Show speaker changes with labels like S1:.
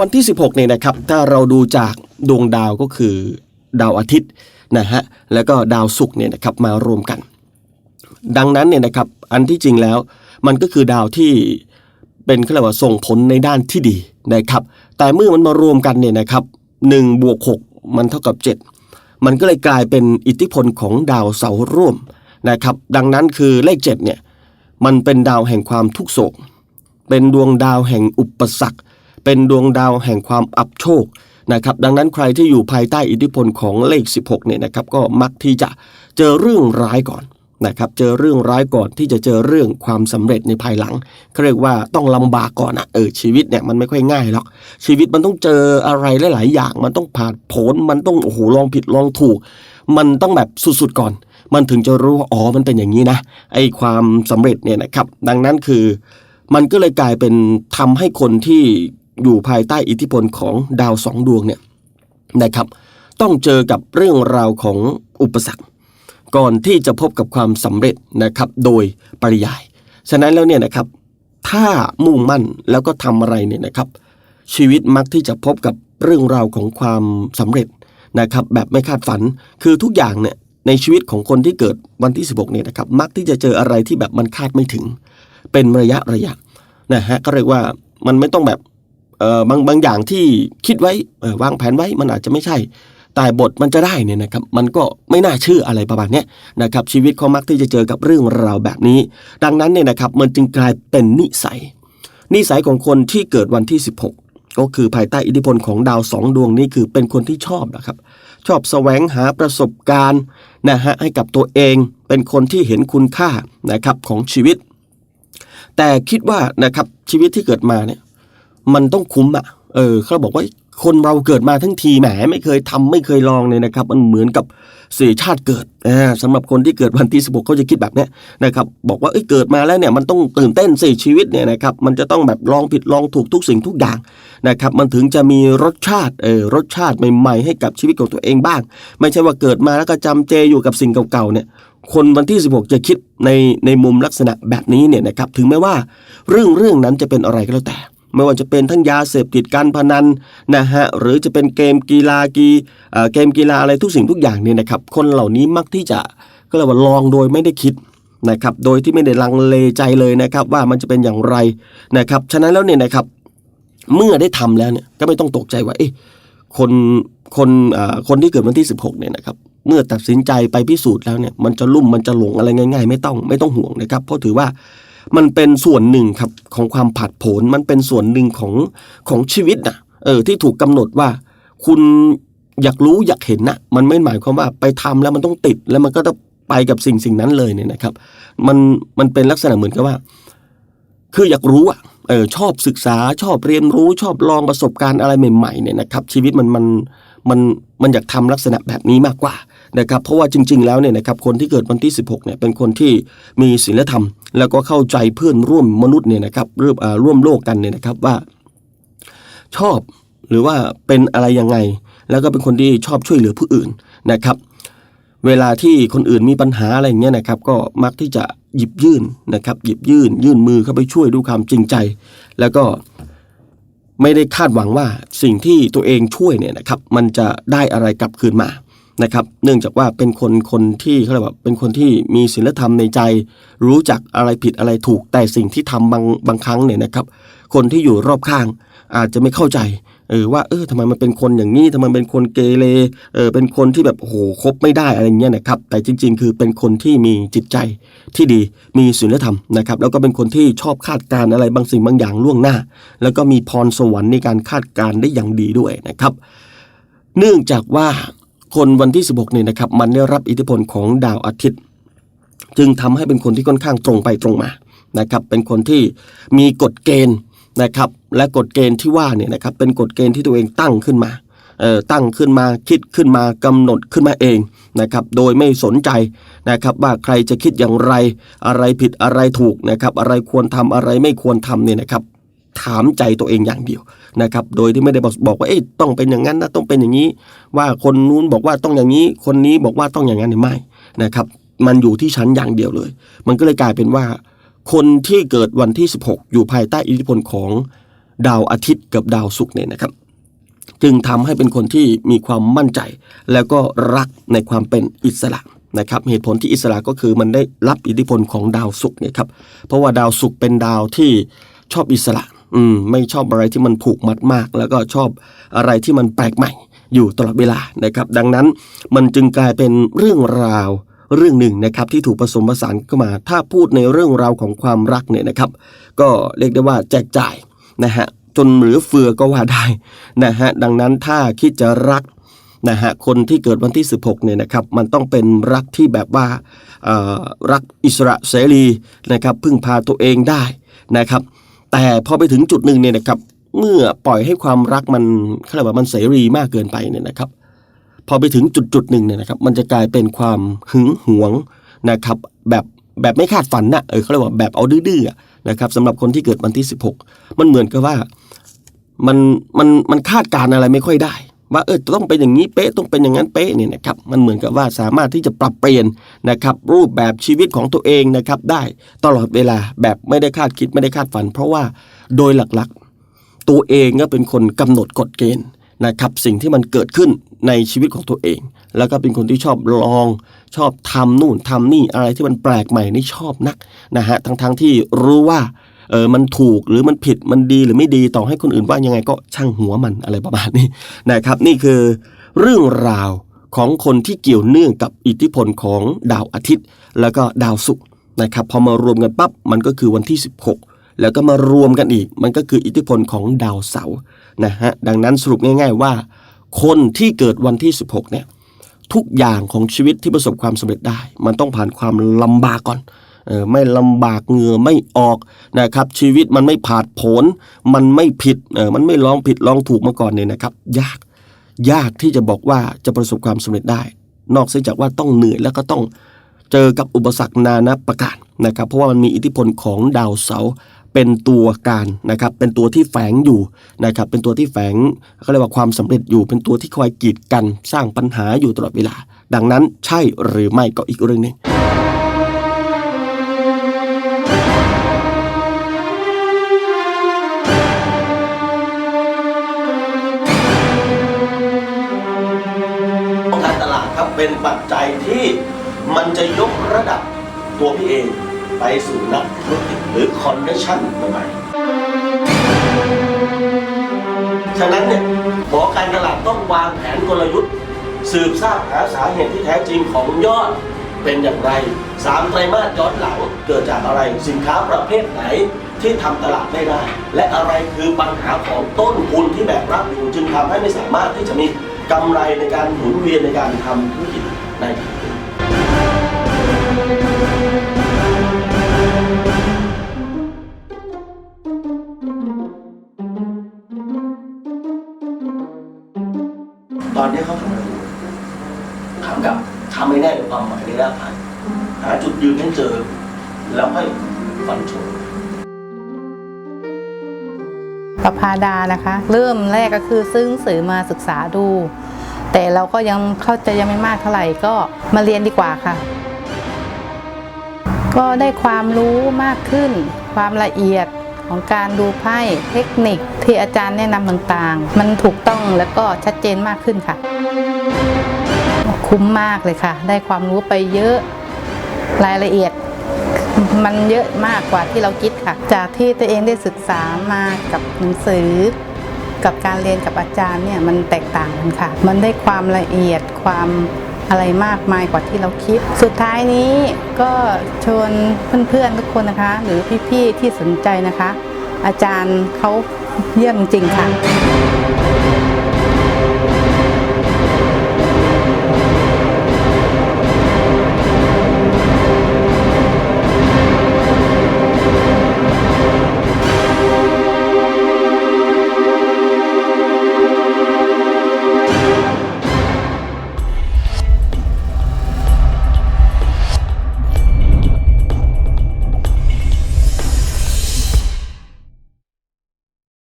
S1: วันที่ 16เนี่ยนะครับถ้าเราดูจากดวงดาวก็คือดาวอาทิตย์นะฮะแล้วก็ดาวศุกร์เนี่ยนะครับมารวมกัน ดังนั้นเนี่ยนะครับอันที่จริงแล้วมันก็คือดาวที่เป็นเขาเรียกว่าส่งผลในด้านที่ดีนะครับแต่เมื่อมันมารวมกันเนี่ยนะครับ1บวก6มันเท่ากับ 7 มันก็เลยกลายเป็นอิทธิพลของดาวเสาร์ร่วมนะครับดังนั้นคือเลข7เนี่ยมันเป็นดาวแห่งความทุกโศก เป็นดวงดาวแห่งอุปสรรค เป็นดวงดาวแห่งความอับโชคนะครับดังนั้นใครที่อยู่ภายใต้อิทธิพลของเลข 16เนี่ยนะครับก็มักที่จะเจอเรื่องร้ายก่อนนะครับเจอเรื่องร้ายก่อนที่จะเจอเรื่องความสำเร็จในภายหลังเขาเรียกว่าต้องลำบากก่อนอะเออชีวิตเนี่ยมันไม่ค่อยง่ายหรอกชีวิตมันต้องเจออะไรหลาย ๆ อย่าง มันต้องผ่านผลมันต้องโอ้โหลองผิดลองถูก มันต้องแบบสุด ๆ ก่อน มันถึงจะรู้ว่าอ๋อมันเป็นอย่างนี้นะไอ้ความสำเร็จเนี่ยนะครับดังนั้นคือ มันก็เลยกลายเป็นทำให้คนที่ อยู่ภายใต้อิทธิพลของดาวสองดวงเนี่ยนะครับ ต้องเจอกับเรื่องราวของอุปสรรค ก่อนที่จะพบกับความสำเร็จนะครับโดยปริยาย ฉะนั้นแล้วเนี่ยนะครับ ถ้ามุ่งมั่นแล้วก็ทำอะไรเนี่ยนะครับ ชีวิตมักที่จะพบกับเรื่องราวของความสำเร็จนะครับ แบบไม่คาดฝันคือทุกอย่างเนี่ยในชีวิตของคนที่เกิดวันที่ 16เนี่ยนะครับ มักที่จะเจออะไรที่แบบมันคาดไม่ถึง เป็นระยะระยะนะฮะก็เรียกว่ามันไม่ต้องแบบ บางบางอย่างที่คิดไว้ออวางแผนไว้มันอาจจะไม่ใช่ แต่บทมันจะได้เนี่ยนะครับ มันก็ไม่น่าเชื่ออะไรประมาณนี้นะครับ ชีวิตเขามักที่จะเจอกับเรื่องราวแบบนี้ ดังนั้นเนี่ยนะครับมันจึงกลายเป็นนิสัย นิสัยของคนที่เกิดวันที่ 16ก็คือภายใต้อิทธิพลของดาวสองดวงนี้คือเป็นคนที่ชอบนะครับ ชอบแสวงหาประสบการณ์นะฮะให้กับตัวเองเป็นคนที่เห็นคุณค่านะครับของชีวิต แต่คิดว่านะครับชีวิตที่เกิดมาเนี่ย มันต้องคุ้มอะ เออเขาบอกว่าคนเราเกิดมาทั้งทีแหมไม่เคยทำไม่เคยลองเลยนะครับ มันเหมือนกับเสียชาติเกิดอ่าสำหรับคนที่เกิดวันที่16เขาจะคิดแบบนี้นะครับ บอกว่าเอ้ยเกิดมาแล้วเนี่ยมันต้องตื่นเต้นสิชีวิตเนี่ยนะครับ มันจะต้องแบบลองผิดลองถูกทุกสิ่งทุกอย่างนะครับ มันถึงจะมีรสชาติเออรสชาติใหม่ๆ ให้กับชีวิตของตัวเองบ้าง ไม่ใช่ว่าเกิดมาแล้วก็จำเจอยู่กับสิ่งเก่าๆเนี่ย คนวันที่ 16 จะคิดในในมุมลักษณะแบบนี้เนี่ยนะครับ ถึงแม้ว่าเรื่องเรื่องนั้นจะเป็นอะไรก็แล้วแต่ ไม่ว่าจะเป็นทั้งยาเสพติดการพนันนะฮะหรือจะเป็นเกมกีฬากีเกมกีฬาอะไรทุกสิ่งทุกอย่างเนี่ยนะครับคนเหล่านี้มักที่จะก็เรียกว่าลองโดยไม่ได้คิดนะครับโดยที่ไม่ได้ลังเลใจเลยนะครับว่ามันจะเป็นอย่างไรนะครับฉะนั้นแล้วเนี่ยนะครับเมื่อได้ทำแล้วเนี่ยก็ไม่ต้องตกใจว่าเอ๊ะคนคนคนที่เกิดวันที่ 16เนี่ยนะครับเมื่อตัดสินใจไปพิสูจน์แล้วเนี่ยมันจะลุ่มมันจะหลงอะไรง่าย ๆ ไม่ต้องไม่ต้องห่วงนะครับ เพราะถือว่า มันเป็นส่วนหนึ่งครับของความผัดผนมันเป็นส่วนหนึ่งของของชีวิตนะเออที่ถูกกำหนดว่า คุณอยากรู้อยากเห็นนะมันไม่หมายความว่าไปทำแล้วมันต้องติดแล้วมันก็ต้องไปกับสิ่งสิ่งนั้นเลยเนี่ยนะครับ มันมันเป็นลักษณะเหมือนกับว่า คืออยากรู้อะเออชอบศึกษาชอบเรียนรู้ชอบลองประสบการณ์อะไรใหม่ๆเนี่ยนะครับ ชีวิตมันมันมันมันอยากทำลักษณะแบบนี้มากกว่า นะครับเพราะว่าจริง ๆ แล้วเนี่ยนะครับคนที่เกิดวันที่ 16เนี่ยเป็นคนที่มีศีลธรรม แล้วก็เข้าใจเพื่อนร่วมมนุษย์เนี่ยนะครับร่วมร่วมโลกกันเนี่ยนะครับว่า ชอบหรือว่าเป็นอะไรยังไง แล้วก็เป็นคนที่ชอบช่วยเหลือผู้อื่นนะครับ เวลาที่คนอื่นมีปัญหาอะไรอย่างเงี้ยนะครับ ก็มักที่จะหยิบยื่นนะครับ หยิบยื่น ยื่นมือเข้าไปช่วยด้วยความจริงใจ แล้วก็ไม่ได้คาดหวังว่าสิ่งที่ตัวเองช่วยเนี่ยนะครับ มันจะได้อะไรกลับคืนมา นะครับ เนื่องจากว่าเป็นคนคนที่เขาเรียกว่าเป็นคนที่มีศีลธรรมในใจ รู้จักอะไรผิดอะไรถูก แต่สิ่งที่ทำบางบางครั้งเนี่ยนะครับ คนที่อยู่รอบข้างอาจจะไม่เข้าใจเออว่าเออทำไมมันเป็นคนอย่างนี้ทำไมเป็นคนเกเรเออเป็นคนที่แบบโอ้โหคบไม่ได้อะไรเงี้ยนะครับ แต่จริง ๆ คือเป็นคนที่มีจิตใจที่ดีมีศีลธรรมนะครับ แล้วก็เป็นคนที่ชอบคาดการณ์อะไรบางสิ่งบางอย่างล่วงหน้า แล้วก็มีพรสวรรค์ในการคาดการณ์ได้อย่างดีด้วยนะครับ เนื่องจากว่า คนวันที่ 16เนี่ยนะครับมันได้รับอิทธิพลของดาวอาทิตย์ จึงทำให้เป็นคนที่ค่อนข้างตรงไปตรงมานะครับเป็นคนที่มีกฎเกณฑ์นะครับและกฎเกณฑ์ที่ว่าเนี่ยนะครับเป็นกฎเกณฑ์ที่ตัวเองตั้งขึ้นมาเอ่อตั้งขึ้นมาคิดขึ้นมากำหนดขึ้นมาเองนะครับโดยไม่สนใจนะครับว่าใครจะคิดอย่างไรอะไรผิดอะไรถูกนะครับอะไรควรทำอะไรไม่ควรทำเนี่ยนะครับถามใจตัวเองอย่างเดียว นะครับ โดยที่ไม่ได้บอกบอกว่าเอ๊ะต้องเป็นอย่างนั้นนะต้องเป็นอย่างนี้ ว่าคนนู้นบอกว่าต้องอย่างนี้ คนนี้บอกว่าต้องอย่างนั้นเนี่ยไม่นะครับ มันอยู่ที่ชั้นอย่างเดียวเลย มันก็เลยกลายเป็นว่า คนที่เกิดวันที่ 16 อยู่ภายใต้อิทธิพลของดาวอาทิตย์กับดาวศุกร์เนี่ยนะครับจึงทำให้เป็นคนที่มีความมั่นใจ แล้วก็รักในความเป็นอิสระนะครับเหตุผลที่อิสระก็คือมันได้รับอิทธิพลของดาวศุกร์เนี่ยครับเพราะว่าดาวศุกร์เป็นดาวที่ชอบอิสระ อืมไม่ชอบอะไรที่มันผูกมัดมาก แล้วก็ชอบอะไรที่มันแปลกใหม่ อยู่ตลอดเวลานะครับ ดังนั้นมันจึงกลายเป็นเรื่องราวเรื่องหนึ่งนะครับที่ถูกผสมผสานเข้ามา ถ้าพูดในเรื่องราวของความรักเนี่ยนะครับ ก็เรียกได้ว่าแจกจ่ายนะฮะจนเหลือเฟือก็ว่าได้นะฮะดังนั้นถ้าคิดจะรักนะฮะคนที่เกิดวันที่ 16เนี่ยนะครับมันต้องเป็นรักที่แบบว่ารักอิสระเสรีนะครับพึ่งพาตัวเองได้นะครับ แต่พอไปถึงจุดหนึ่งเนี่ยนะครับ เมื่อปล่อยให้ความรักมันเขาเรียกว่ามันเสรีมากเกินไปเนี่ยนะครับ พอไปถึงจุดจุดหนึ่งเนี่ยนะครับ มันจะกลายเป็นความหึงหวงนะครับ แบบแบบไม่คาดฝันนะเออเขาเรียกว่าแบบเอาดื้อๆนะครับสำหรับคนที่เกิดวันที่ 16 มันเหมือนกับว่ามันมันมันคาดการณ์อะไรไม่ค่อยได้ ว่าเออต้องเป็นอย่างนี้เป๊ะต้องเป็นอย่างนั้นเป๊ะเนี่ยนะครับมันเหมือนกับว่าสามารถที่จะปรับเปลี่ยนนะครับรูปแบบชีวิตของตัวเองนะครับได้ตลอดเวลาแบบไม่ได้คาดคิดไม่ได้คาดฝัน เพราะว่าโดยหลักๆ ตัวเองก็เป็นคนกำหนดกฎเกณฑ์นะครับสิ่งที่มันเกิดขึ้นในชีวิตของตัวเอง แล้วก็เป็นคนที่ชอบลอง ชอบทำนู่นทำนี่อะไรที่มันแปลกใหม่นี่ชอบนักนะฮะทั้งทั้งๆที่รู้ว่า เออมันถูกหรือมันผิดมันดีหรือไม่ดีต่อให้คนอื่นว่ายังไงก็ช่างหัวมันอะไรประมาณนี้นะครับ นี่คือเรื่องราวของคนที่เกี่ยวเนื่องกับอิทธิพลของดาวอาทิตย์ แล้วก็ดาวศุกร์นะครับพอมารวมกันปั๊บมันก็คือวันที่ 16 แล้วก็มารวมกันอีก มันก็คืออิทธิพลของดาวเสาร์นะฮะดังนั้นสรุปง่าย ๆว่า คนที่เกิดวันที่ 16เนี่ยทุกอย่างของชีวิตที่ประสบความสำเร็จได้ มันต้องผ่านความลำบากก่อน ออไม่ลำบากเหงื่อไม่ออกนะครับ ชีวิตมันไม่ผาดโผนมันไม่ผิดเออมันไม่ลองผิดลองถูกมาก่อนเนี่ยนะครับ ยากยากที่จะบอกว่าจะประสบความสำเร็จได้ นอกเสียจากว่าต้องเหนื่อยแล้วก็ต้องเจอกับอุปสรรคนานาประการนะครับ เพราะว่ามันมีอิทธิพลของดาวเสาร์เป็นตัวการนะครับ เป็นตัวที่แฝงอยู่นะครับ เป็นตัวที่แฝงเขาเรียกว่าความสำเร็จอยู่ เป็นตัวที่คอยกีดกันสร้างปัญหาอยู่ตลอดเวลา ดังนั้นใช่หรือไม่ก็อีกเรื่องหนึ่ง การตลาดครับเป็นปัจจัยที่มันจะยกระดับตัวพี่เองไปสู่นักธุรกิจหรือคอนเนคชั่นใหม่ๆฉะนั้นเนี่ยหมอการตลาดต้องวางแผนกลยุทธ์ สืบทราบหาสาเหตุที่แท้จริงของยอด เป็นอย่างไรสามไตรมาสย้อนหลังเกิดจากอะไรสินค้าประเภทไหนที่ทำตลาดไม่ได้ และอะไรคือปัญหาของต้นทุนที่แบกรับอยู่จึงทำให้ไม่สามารถที่จะมีกำไรในการหมุนเวียนในการทำธุรกิจได้ตอนนี้เขาทำอะไรอยู่ถามกับ ทำไม่แน่ในความหมายในรากฐานหาจุดยืนให้เจอ แล้วให้ฟันชน
S2: ประพาดานะคะ เริ่มแรกก็คือซื้อหนังสือมาศึกษาดู แต่เราก็ยังเข้าใจยังไม่มากเท่าไหร่ก็มาเรียนดีกว่าค่ะ ก็ได้ความรู้มากขึ้น ความละเอียดของการดูไพ่เทคนิคที่อาจารย์แนะนำต่างๆ มันถูกต้องแล้วก็ชัดเจนมากขึ้นค่ะ คุ้มมากเลยค่ะ ได้ความรู้ไปเยอะรายละเอียดมันเยอะมากกว่าที่เราคิดค่ะ จากที่ตัวเองได้ศึกษามากับหนังสือ กับการเรียนกับอาจารย์เนี่ยมันแตกต่างกันค่ะ มันได้ความละเอียดความอะไรมากมายกว่าที่เราคิด สุดท้ายนี้ก็ชวนเพื่อนๆทุกคนนะคะ หรือพี่ๆที่สนใจนะคะ อาจารย์เขาเยี่ยมจริงค่ะ